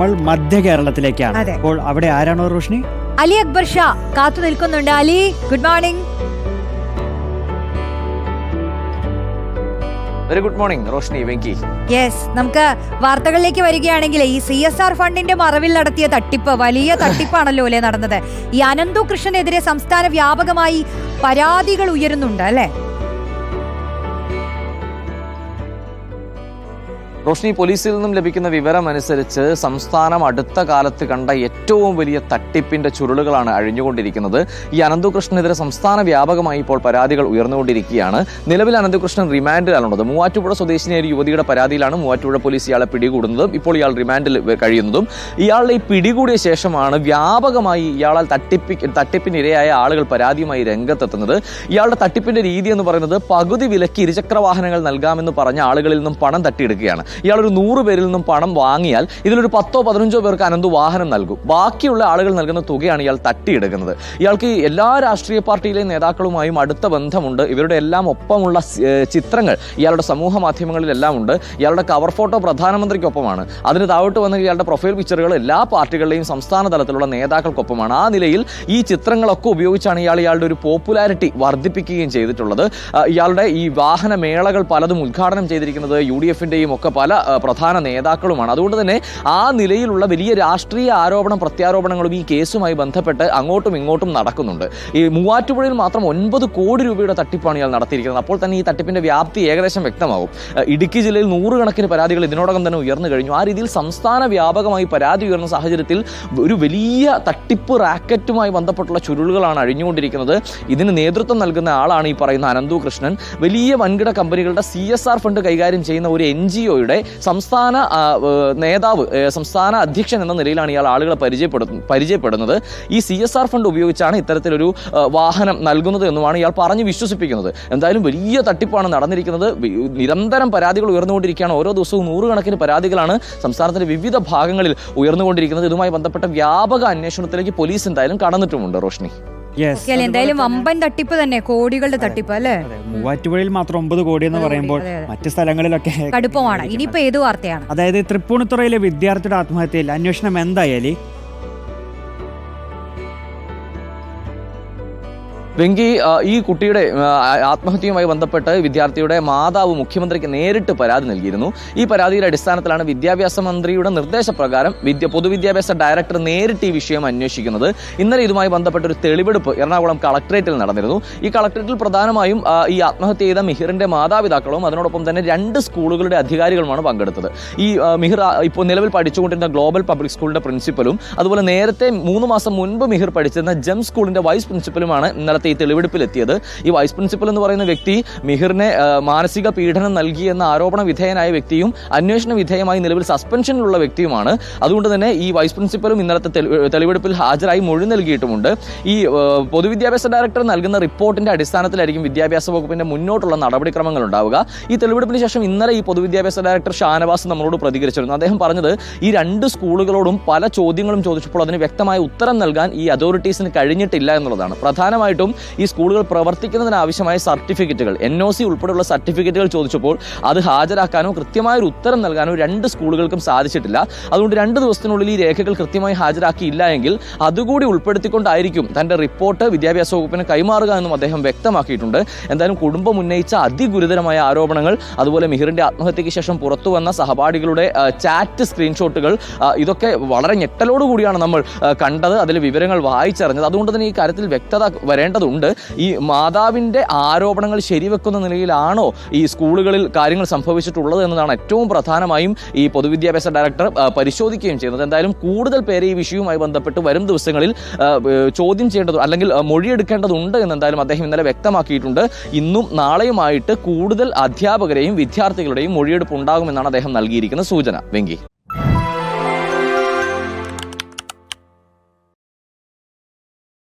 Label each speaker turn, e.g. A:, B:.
A: നമ്മൾ മധ്യ കേരളത്തിലേക്കാണ്.
B: അതെ.
A: അപ്പോൾ അവിടെ ആരാണോ റോഷ്നി?
B: അലി അക്ബർ ഷാ കാത്തു നിൽക്കുന്നുണ്ട്. Ali good morning
C: very good morning Roshni Venki.
B: Yes നമുക്ക് വാർത്തകളിലേക്ക് വരികയാണെങ്കിൽ ഈ സി എസ് ആർ ഫണ്ടിന്റെ മറവിൽ നടത്തിയ തട്ടിപ്പ് വലിയ തട്ടിപ്പാണല്ലോ അല്ലേ നടന്നത്? ഈ അനന്തു കൃഷ്ണനെതിരെ സംസ്ഥാന വ്യാപകമായി പരാതികൾ ഉയരുന്നുണ്ട് അല്ലെ?
C: റോഷ്നി പോലീസിൽ നിന്നും ലഭിക്കുന്ന വിവരം അനുസരിച്ച് സംസ്ഥാനം അടുത്ത കാലത്ത് കണ്ട ഏറ്റവും വലിയ തട്ടിപ്പിന്റെ ചുരുളുകളാണ് അഴിഞ്ഞുകൊണ്ടിരിക്കുന്നത്. ഈ അനന്തുകൃഷ്ണനെതിരെ സംസ്ഥാന വ്യാപകമായി ഇപ്പോൾ പരാതികൾ ഉയർന്നുകൊണ്ടിരിക്കുകയാണ്. നിലവിൽ അനന്തുകൃഷ്ണൻ റിമാൻഡിലാണുള്ളത്. മൂവാറ്റുപുഴ സ്വദേശിനിയായ യുവതിയുടെ പരാതിയിലാണ് മൂവാറ്റുപുഴ പോലീസ് ഇയാളെ പിടികൂടുന്നതും ഇപ്പോൾ ഇയാൾ റിമാൻഡിൽ കഴിയുന്നതും. ഇയാളുടെ ഈ പിടികൂടിയ ശേഷമാണ് വ്യാപകമായി ഇയാളാൽ തട്ടിപ്പി തട്ടിപ്പിനിരയായ ആളുകൾ പരാതിയുമായി രംഗത്തെത്തുന്നത്. ഇയാളുടെ തട്ടിപ്പിന്റെ രീതി എന്ന് പറയുന്നത് പകുതി വിലക്ക് ഇരുചക്ര വാഹനങ്ങൾ നൽകാമെന്ന് പറഞ്ഞ ആളുകളിൽ നിന്നും പണം തട്ടിയെടുക്കുകയാണ്. ഇയാൾ ഒരു നൂറ് പേരിൽ നിന്നും പണം വാങ്ങിയാൽ ഇതിലൊരു പത്തോ പതിനഞ്ചോ പേർക്ക് അനന്ത് വാഹനം നൽകും. ബാക്കിയുള്ള ആളുകൾ നൽകുന്ന തുകയാണ് ഇയാൾ തട്ടിയെടുക്കുന്നത്. ഇയാൾക്ക് എല്ലാ രാഷ്ട്രീയ പാർട്ടിയിലെ നേതാക്കളുമായും അടുത്ത ബന്ധമുണ്ട്. ഇവരുടെ എല്ലാം ഒപ്പമുള്ള ചിത്രങ്ങൾ ഇയാളുടെ സമൂഹ മാധ്യമങ്ങളിലെല്ലാം ഉണ്ട്. ഇയാളുടെ കവർ ഫോട്ടോ പ്രധാനമന്ത്രിക്കൊപ്പമാണ്. അതിന് താഴോട്ട് വന്ന ഇയാളുടെ പ്രൊഫൈൽ പിക്ചറുകൾ എല്ലാ പാർട്ടികളുടെയും സംസ്ഥാന തലത്തിലുള്ള നേതാക്കൾക്കൊപ്പമാണ്. ആ നിലയിൽ ഈ ചിത്രങ്ങളൊക്കെ ഉപയോഗിച്ചാണ് ഇയാൾ ഇയാളുടെ ഒരു പോപ്പുലാരിറ്റി വർദ്ധിപ്പിക്കുകയും ചെയ്തിട്ടുള്ളത്. ഇയാളുടെ ഈ വാഹന മേളകൾ പലതും ഉദ്ഘാടനം ചെയ്തിരിക്കുന്നത് യു ഡി എഫിന്റെയും ഒക്കെ പല പ്രധാന നേതാക്കളുമാണ്. അതുകൊണ്ട് തന്നെ ആ നിലയിലുള്ള വലിയ രാഷ്ട്രീയ ആരോപണം പ്രത്യാരോപണങ്ങളും ഈ കേസുമായി ബന്ധപ്പെട്ട് അങ്ങോട്ടും ഇങ്ങോട്ടും നടക്കുന്നുണ്ട്. ഈ മൂവാറ്റുപുഴയിൽ മാത്രം ഒൻപത് കോടി രൂപയുടെ തട്ടിപ്പാണ് ഇയാൾ നടത്തിയിരിക്കുന്നത്. അപ്പോൾ തന്നെ ഈ തട്ടിപ്പിന്റെ വ്യാപ്തി ഏകദേശം വ്യക്തമാകും. ഇടുക്കി ജില്ലയിൽ നൂറുകണക്കിന് പരാതികൾ ഇതിനോടകം തന്നെ ഉയർന്നു കഴിഞ്ഞു. ആ രീതിയിൽ സംസ്ഥാന വ്യാപകമായി പരാതി ഉയർന്ന സാഹചര്യത്തിൽ ഒരു വലിയ തട്ടിപ്പ് റാക്കറ്റുമായി ബന്ധപ്പെട്ടുള്ള ചുരുളുകളാണ് അഴിഞ്ഞുകൊണ്ടിരിക്കുന്നത്. ഇതിന് നേതൃത്വം നൽകുന്ന ആളാണ് ഈ പറയുന്ന അനന്തു കൃഷ്ണൻ. വലിയ വൻകിട കമ്പനികളുടെ സി ഫണ്ട് കൈകാര്യം ചെയ്യുന്ന ഒരു എൻ ജി ഒയുടെ സംസ്ഥാന നേതാവ് സംസ്ഥാന അധ്യക്ഷൻ എന്ന നിലയിലാണ് ഇയാൾ ആളുകളെ പരിചയപ്പെടുത്തുന്നത് പരിചയപ്പെടുന്നത്. ഈ സി എസ് ആർ ഫണ്ട് ഉപയോഗിച്ചാണ് ഇത്തരത്തിലൊരു വാഹനം നൽകുന്നത് എന്നുമാണ് ഇയാൾ പറഞ്ഞ് വിശ്വസിപ്പിക്കുന്നത്. എന്തായാലും വലിയ തട്ടിപ്പാണ് നടന്നിരിക്കുന്നത്. നിരന്തരം പരാതികൾ ഉയർന്നുകൊണ്ടിരിക്കുകയാണ്. ഓരോ ദിവസവും നൂറുകണക്കിന് പരാതികളാണ് സംസ്ഥാനത്തിന്റെ വിവിധ ഭാഗങ്ങളിൽ ഉയർന്നുകൊണ്ടിരിക്കുന്നത്. ഇതുമായി ബന്ധപ്പെട്ട വ്യാപക അന്വേഷണത്തിലേക്ക് പോലീസ് എന്തായാലും കടന്നിട്ടുമുണ്ട് റോഷ്നി.
B: അല്ലേ? എന്തായാലും വമ്പൻ തട്ടിപ്പ് തന്നെ കോടികളുടെ തട്ടിപ്പ് അല്ലേ?
A: മൂവാറ്റുപുഴയിൽ മാത്രം ഒമ്പത് കോടി എന്ന് പറയുമ്പോൾ. മറ്റ് സ്ഥലങ്ങളിലൊക്കെ
B: കടുപ്പമാണ്. ഇനിയിപ്പോ ഏത് വാർത്തയാണ്?
A: അതായത് തൃപ്പൂണിത്തുറയിലെ വിദ്യാർത്ഥിയുടെ ആത്മഹത്യയിൽ അന്വേഷണം എന്തായാലി
C: വെങ്കി ഈ കുട്ടിയുടെ ആത്മഹത്യയുമായി ബന്ധപ്പെട്ട് വിദ്യാർത്ഥിയുടെ മാതാവ് മുഖ്യമന്ത്രിക്ക് നേരിട്ട് പരാതി നൽകിയിരുന്നു. ഈ പരാതിയുടെ അടിസ്ഥാനത്തിലാണ് വിദ്യാഭ്യാസ മന്ത്രിയുടെ നിർദ്ദേശപ്രകാരം വിദ്യ പൊതുവിദ്യാഭ്യാസ ഡയറക്ടർ നേരിട്ട് ഈ വിഷയം അന്വേഷിക്കുന്നത്. ഇന്നലെ ഇതുമായി ബന്ധപ്പെട്ട ഒരു തെളിവെടുപ്പ് എറണാകുളം കളക്ട്രേറ്റിൽ നടന്നിരുന്നു. ഈ കളക്ട്രേറ്റിൽ പ്രധാനമായും ഈ ആത്മഹത്യ ചെയ്ത മിഹിറിന്റെ മാതാപിതാക്കളും അതിനോടൊപ്പം തന്നെ രണ്ട് സ്കൂളുകളുടെ അധികാരികളുമാണ് പങ്കെടുത്തത്. ഈ മിഹിർ ഇപ്പോൾ നിലവിൽ പഠിച്ചുകൊണ്ടിരുന്ന ഗ്ലോബൽ പബ്ലിക് സ്കൂളിന്റെ പ്രിൻസിപ്പലും അതുപോലെ നേരത്തെ മൂന്ന് മാസം മുൻപ് മിഹിർ പഠിച്ചിരുന്ന ജം സ്കൂളിന്റെ വൈസ് പ്രിൻസിപ്പലുമാണ് ഇന്നലത്തെ ഈ തെളിവെടുപ്പിലെത്തിയത്. ഈ വൈസ് പ്രിൻസിപ്പൽ എന്ന് പറയുന്ന വ്യക്തി മിഹിറിനെ മാനസിക പീഡനം നൽകി എന്ന ആരോപണ വിധേയനായ വ്യക്തിയും അന്വേഷണ വിധേയമായി നിലവിൽ സസ്പെൻഷനിലുള്ള വ്യക്തിയുമാണ്. അതുകൊണ്ട് തന്നെ ഈ വൈസ് പ്രിൻസിപ്പലും ഇന്നലത്തെ തെളി- തെളിവെടുപ്പിൽ ഹാജരായി മൊഴി നൽകിയിട്ടുമുണ്ട്. ഈ പൊതുവിദ്യാഭ്യാസ ഡയറക്ടർ നൽകുന്ന റിപ്പോർട്ടിന്റെ അടിസ്ഥാനത്തിലായിരിക്കും വിദ്യാഭ്യാസ വകുപ്പിന്റെ മുന്നോട്ടുള്ള നടപടിക്രമങ്ങൾ ഉണ്ടാവുക. ഈ തെളിവെടുപ്പിന് ശേഷം ഇന്നലെ ഈ പൊതുവിദ്യാഭ്യാസ ഡയറക്ടർ ഷാനവാസ് നമ്മളോട് പ്രതികരിച്ചിരുന്നു. അദ്ദേഹം പറഞ്ഞത് ഈ രണ്ട് സ്കൂളുകളോടും പല ചോദ്യങ്ങളും ചോദിച്ചപ്പോൾ അതിന് വ്യക്തമായ ഉത്തരം നൽകാൻ ഈ അതോറിറ്റീസിന് കഴിഞ്ഞിട്ടില്ല എന്നുള്ളതാണ്. പ്രധാനമായിട്ടും ഈ സ്കൂളുകൾ പ്രവർത്തിക്കുന്നതിനാവശ്യമായ സർട്ടിഫിക്കറ്റുകൾ. എൻ ഒ സി ഉൾപ്പെടെയുള്ള സർട്ടിഫിക്കറ്റുകൾ ചോദിച്ചപ്പോൾ അത് ഹാജരാക്കാനോ കൃത്യമായ ഒരു ഉത്തരം നൽകാനോ രണ്ട് സ്കൂളുകൾക്കും സാധിച്ചിട്ടില്ല. അതുകൊണ്ട് രണ്ട് ദിവസത്തിനുള്ളിൽ ഈ രേഖകൾ കൃത്യമായി ഹാജരാക്കിയില്ല എങ്കിൽ അതുകൂടി ഉൾപ്പെടുത്തിക്കൊണ്ടായിരിക്കും തന്റെ റിപ്പോർട്ട് വിദ്യാഭ്യാസ വകുപ്പിന് കൈമാറുക എന്നും അദ്ദേഹം വ്യക്തമാക്കിയിട്ടുണ്ട്. എന്തായാലും കുടുംബം ഉന്നയിച്ച അതിഗുരുതരമായ ആരോപണങ്ങൾ അതുപോലെ മിഹിറിന്റെ ആത്മഹത്യയ്ക്ക് ശേഷം പുറത്തു വന്ന സഹപാഠികളുടെ ചാറ്റ് സ്ക്രീൻഷോട്ടുകൾ ഇതൊക്കെ വളരെ ഞെട്ടലോടുകൂടിയാണ് നമ്മൾ കണ്ടത്. അതിലെ വിവരങ്ങൾ വായിച്ചറിഞ്ഞത്. അതുകൊണ്ട് തന്നെ ഈ കാര്യത്തിൽ വ്യക്തത വരേണ്ടതുണ്ട് ഈ മാതാവിന്റെ ആരോപണങ്ങൾ ശരിവെക്കുന്ന നിലയിലാണോ ഈ സ്കൂളുകളിൽ കാര്യങ്ങൾ സംഭവിച്ചിട്ടുള്ളത് എന്നതാണ് ഏറ്റവും പ്രധാനമായും ഈ പൊതുവിദ്യാഭ്യാസ ഡയറക്ടർ പരിശോധിക്കുകയും ചെയ്യുന്നത്. എന്തായാലും കൂടുതൽ പേരെ ഈ വിഷയവുമായി ബന്ധപ്പെട്ട് വരും ദിവസങ്ങളിൽ ചോദ്യം ചെയ്യേണ്ടത് അല്ലെങ്കിൽ മൊഴിയെടുക്കേണ്ടതുണ്ട് എന്ന് എന്തായാലും അദ്ദേഹം ഇന്നലെ വ്യക്തമാക്കിയിട്ടുണ്ട്. ഇന്നും നാളെയുമായിട്ട് കൂടുതൽ അധ്യാപകരെയും വിദ്യാർത്ഥികളുടെയും മൊഴിയെടുപ്പ് ഉണ്ടാകുമെന്നാണ് അദ്ദേഹം നൽകിയിരിക്കുന്ന സൂചന. വെങ്കി.